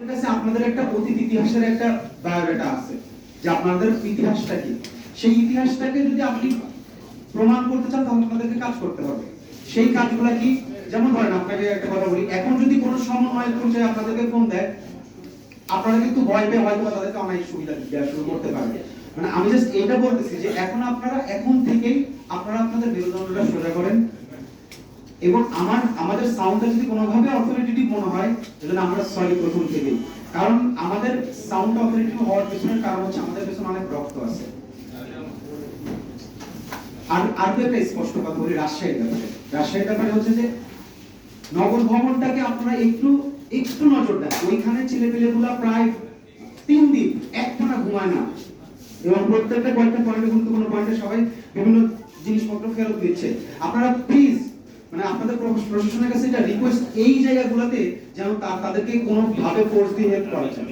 কাছে আপনাদের একটা অতীত ইতিহাসের একটা বায়োডাটা আছে, যে আপনাদের ইতিহাসটা কি? সেই ইতিহাসটাকে যদি আপনি প্রমাণ করতে চান তাহলে আপনাদেরকে কাজ করতে হবে। সেই কাজগুলো কি? যেমন ধরেন, আপনাকে একটা কথা বলি, এখন যদি কোনো সমন্বয় পর্যায়ে আপনাদেরকে ফোন দেয়, আপনারা কিন্তু ভয় পেয়ে হয়তো তাদেরকে অনেক সুবিধা দেওয়া শুরু করতে পারবে। মানে আমি জাস্ট এটা বলতেছি যে, এখন আপনারা, এখন থেকেই আপনারা আপনাদের বিনোদনটা সোজা করেন। এবং আমার, আমাদের সাউন্ডটা যদি কোনোভাবে অথরিটেটিভ মনে হয়, তাহলে আমরা সরি প্রথম থেকেই। কারণ আমাদের সাউন্ড অথরিটেটিভ হওয়ার পেছনের কারণ হচ্ছে আমাদের পেছনে অনেক রক্ত আছে। আর আর একটা স্পষ্ট কথা বলি, রাজশাহীর ব্যাপারে। রাজশাহীর ব্যাপারে হচ্ছে যে, নগর ভবনটাকে আপনারা একটু একটু নজর দেন। ওইখানে ছেলেপেলেগুলা প্রায় তিন দিন একটানা ঘুমায় না। এবং প্রত্যেকটা কয়েকটা পয়েন্টে গুরুত্বপূর্ণ পয়েন্টে সবাই বিভিন্ন জিনিসপত্র ফেরত দিচ্ছে। আপনারা প্লিজ মানে আপনাদের প্রশাসনের কাছে এটা রিকোয়েস্ট এই জায়গাগুলোতে যেন তাদেরকে কোনোভাবে ফোর্স দিয়ে হেল্প করা যায়।